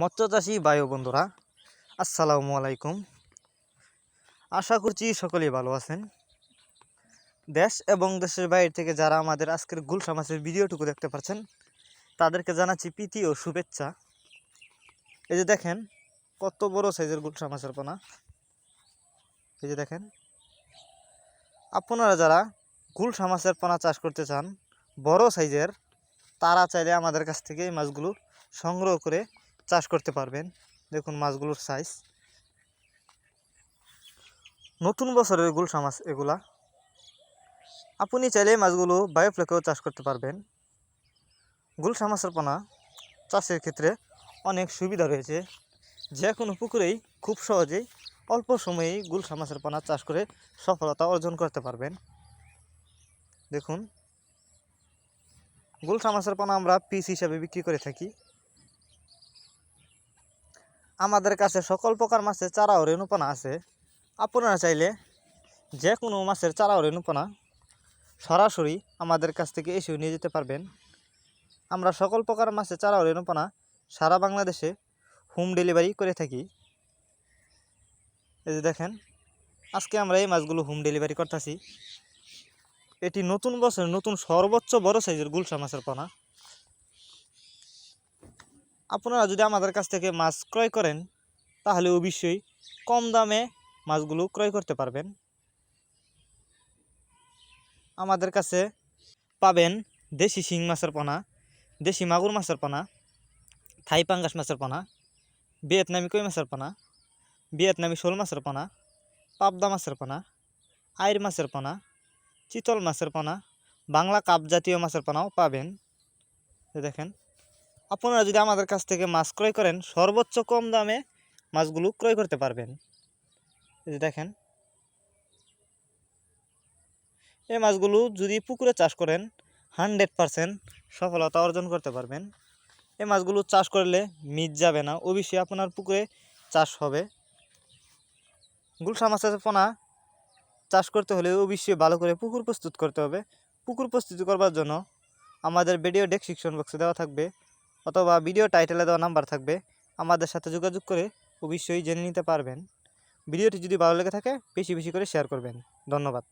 মৎস্যচাষী বায়ু বন্ধুরা, আসসালামু আলাইকুম। আশা করছি সকলেই ভালো আছেন। দেশ এবং দেশের বাইরে থেকে যারা আমাদের আজকের গুলশা মাছের ভিডিওটুকু দেখতে পাচ্ছেন, তাদেরকে জানাচ্ছি প্রীতি ও শুভেচ্ছা। এই যে দেখেন, কত বড় সাইজের গুলশা মাছের পোনা। এই যে দেখেন, আপনারা যারা গুলশা মাছের পোনা চাষ করতে চান, বড় সাইজের, তারা চাইলে আমাদের কাছ থেকে এই মাছগুলো সংগ্রহ করে চাষ করতে পারবেন। দেখুন মাছগুলোর সাইজ নতুন বছরের গুলশা মাছ এগুলা। আপনি চাইলে মাছগুলো বায়োফ্লেকেও চাষ করতে পারবেন। গুলশা মাছের পোনা চাষের ক্ষেত্রে অনেক সুবিধা রয়েছে। যে কোনো পুকুরেই খুব সহজেই অল্প সময়েই গুলশা মাছের পোনা চাষ করে সফলতা অর্জন করতে পারবেন। দেখুন গুলশা মাছের পোনা আমরা পিস হিসাবে বিক্রি করে থাকি। আমাদের কাছে সকল প্রকার মাছের চারা ও রেণুপনা আছে। আপনারা চাইলে যে কোনো মাছের চারা ও রেণুপনা সরাসরি আমাদের কাছ থেকে এসেও নিয়ে যেতে পারবেন। আমরা সকল প্রকার মাছের চারা ও রেণুপনা সারা বাংলাদেশে হোম ডেলিভারি করে থাকি। এই যে দেখেন, আজকে আমরা এই মাছগুলো হোম ডেলিভারি করতেছি। এটি নতুন বছর নতুন সর্বোচ্চ বড় সাইজের গুলশা মাছের পোনা। আপনারা যদি আমাদের কাছ থেকে মাছ ক্রয় করেন, তাহলে অবশ্যই কম দামে মাছগুলো ক্রয় করতে পারবেন। আমাদের কাছে পাবেন দেশি শিং মাছের পোনা, দেশি মাগুর মাছের পোনা, থাই পাঙ্গাস মাছের পোনা, ভিয়েতনামি কই মাছের পোনা, ভিয়েতনামি শোল মাছের পোনা, পাবদা মাছের পোনা, আইর মাছের পোনা, চিতল মাছের পোনা, বাংলা কাপ জাতীয় মাছের পোনাও পাবেন। দেখেন আপনারা যদি আমাদের কাছ থেকে মাছ ক্রয় করেন, সর্বোচ্চ কম দামে মাছগুলো ক্রয় করতে পারবেন। এই যে দেখেন। এই মাছগুলো যদি পুকুরে চাষ করেন, হানড্রেড পারসেন্ট সফলতা অর্জন করতে পারবেন। এই মাছগুলো চাষ করলে মিট যাবে না, অবশ্যই আপনার পুকুরে চাষ হবে। গুলশা মাছের পোনা চাষ করতে হলে অবশ্যই ভালো করে পুকুর প্রস্তুত করতে হবে। পুকুর প্রস্তুত করবার জন্য আমাদের ভিডিও ডেসক্রিপশন বক্সে দেওয়া থাকবে। অথবা ভিডিও টাইটেলে দেওয়া নাম্বার থাকবে। আমাদের সাথে যোগাযোগ করে অবশ্যই জেনে নিতে পারবেন। ভিডিওটি যদি ভালো লেগে থাকে, বেশি বেশি করে শেয়ার করবেন। ধন্যবাদ।